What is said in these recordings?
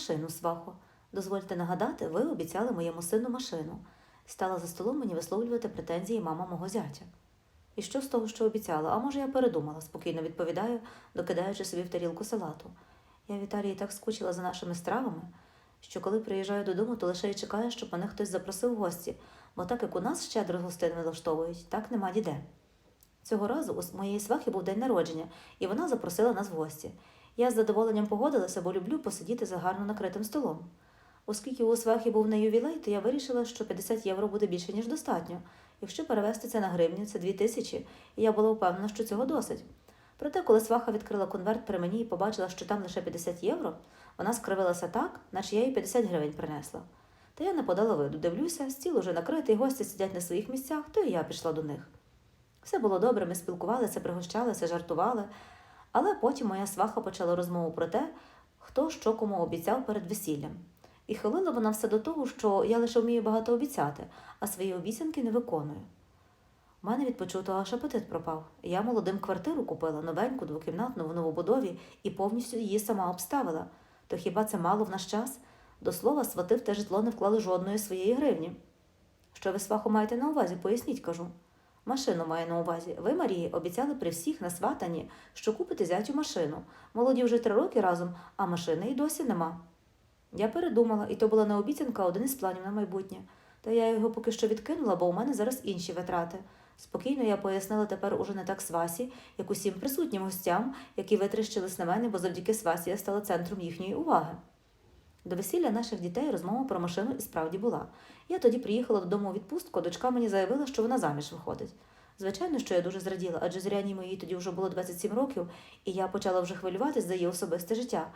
Машину, свахо. Дозвольте нагадати, ви обіцяли моєму сину машину. Стала за столом мені висловлювати претензії мама мого зятя. І що з того, що обіцяла? А може, я передумала, спокійно відповідаю, докидаючи собі в тарілку салату. Я в так скучила за нашими стравами, що коли приїжджаю додому, то лише й чекаю, щоб мене хтось запросив в гості, бо так як у нас щедро гостин влаштовують, так нема ніде. Цього разу у моєї свахи був день народження, і вона запросила нас в гості. Я з задоволенням погодилася, бо люблю посидіти за гарно накритим столом. Оскільки у свахи був не ювілей, то я вирішила, що 50 євро буде більше, ніж достатньо. Якщо перевести це на гривню, це 2 тисячі, і я була впевнена, що цього досить. Проте, коли сваха відкрила конверт при мені і побачила, що там лише 50 євро, вона скривилася так, наче я їй 50 гривень принесла. Та я не подала виду, дивлюся, стіл уже накритий, гості сидять на своїх місцях, то і я пішла до них. Все було добре, ми спілкувалися, пригощалися, жартували. Але потім моя сваха почала розмову про те, хто що кому обіцяв перед весіллям. І хилила вона все до того, що я лише вмію багато обіцяти, а свої обіцянки не виконую. У мене від почутого аж апетит пропав. Я молодим квартиру купила, новеньку, двокімнатну в новобудові і повністю її сама обставила. То хіба це мало в наш час? До слова, свати в те житло не вклали жодної своєї гривні. Що ви сваху маєте на увазі, поясніть, кажу. Машину маю на увазі. Ви, Марії, обіцяли при всіх на сватанні, що купите зятю машину. Молоді вже три роки разом, а машини й досі нема. Я передумала, і то була не обіцянка, а один із планів на майбутнє. Та я його поки що відкинула, бо у мене зараз інші витрати. Спокійно я пояснила тепер уже не так свасі, як усім присутнім гостям, які витріщились на мене, бо завдяки свасі я стала центром їхньої уваги. До весілля наших дітей розмова про машину і справді була. Я тоді приїхала додому у відпустку, дочка мені заявила, що вона заміж виходить. Звичайно, що я дуже зраділа, адже зряній моїй тоді вже було 27 років, і я почала вже хвилюватись за її особисте життя.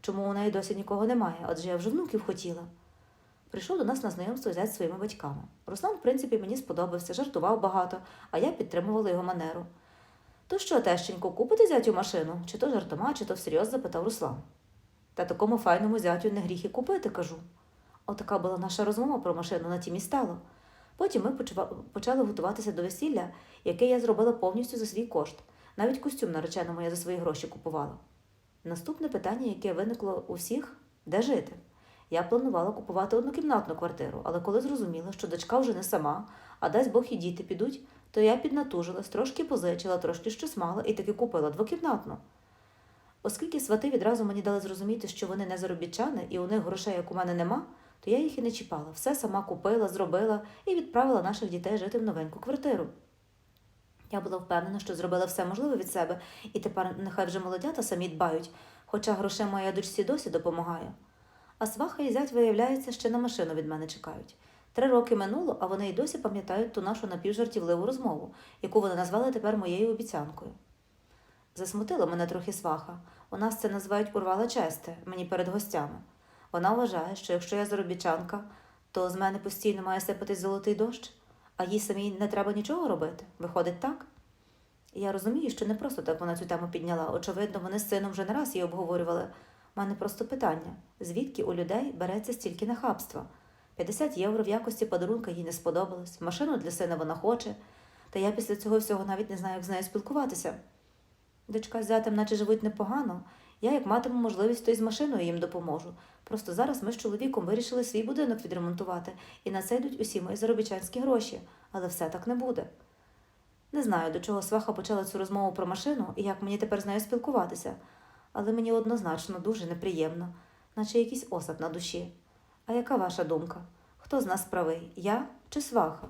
Чому у неї досі нікого немає, адже я вже внуків хотіла. Прийшов до нас на знайомство зять своїми батьками. Руслан, в принципі, мені сподобався, жартував багато, а я підтримувала його манеру. То що, тещенько, купити зятю машину? Чи то жартома, чи то всерйоз запитав Руслан. Та такому файному зятю не гріх і купити, кажу. Отака була наша розмова про машину на тім і стало. Потім ми почали готуватися до весілля, яке я зробила повністю за свій кошт. Навіть костюм нареченому я за свої гроші купувала. Наступне питання, яке виникло у всіх де жити. Я планувала купувати однокімнатну квартиру, але коли зрозуміла, що дочка вже не сама, а дасть Бог і діти підуть, то я піднатужилась, трошки позичила, трошки щось мала і таки купила двокімнатну. Оскільки свати відразу мені дали зрозуміти, що вони не заробітчани і у них грошей, як у мене нема, то я їх і не чіпала. Все сама купила, зробила і відправила наших дітей жити в новеньку квартиру. Я була впевнена, що зробила все можливе від себе, і тепер нехай вже молодята самі дбають, хоча грошей моя дочці досі допомагає. А сваха і зять, виявляється, ще на машину від мене чекають. Три роки минуло, а вони й досі пам'ятають ту нашу напівжартівливу розмову, яку вони назвали тепер моєю обіцянкою. Засмутила мене трохи сваха. У нас це називають урвала честе мені перед гостями. Вона вважає, що якщо я заробітчанка, то з мене постійно має сипатись золотий дощ, а їй самій не треба нічого робити. Виходить так? Я розумію, що не просто так вона цю тему підняла. Очевидно, вони з сином вже не раз її обговорювали. У мене просто питання: звідки у людей береться стільки нахабства? 50 євро в якості подарунка їй не сподобалось, машину для сина вона хоче, та я після цього всього навіть не знаю, як з нею спілкуватися. Дочка з зятем наче живуть непогано. Я, як матиму можливість, то й з машиною їм допоможу. Просто зараз ми з чоловіком вирішили свій будинок відремонтувати, і на це йдуть усі мої заробітчанські гроші, але все так не буде. Не знаю, до чого сваха почала цю розмову про машину і як мені тепер з нею спілкуватися, але мені однозначно дуже неприємно, наче якийсь осад на душі. А яка ваша думка? Хто з нас правий, я чи сваха?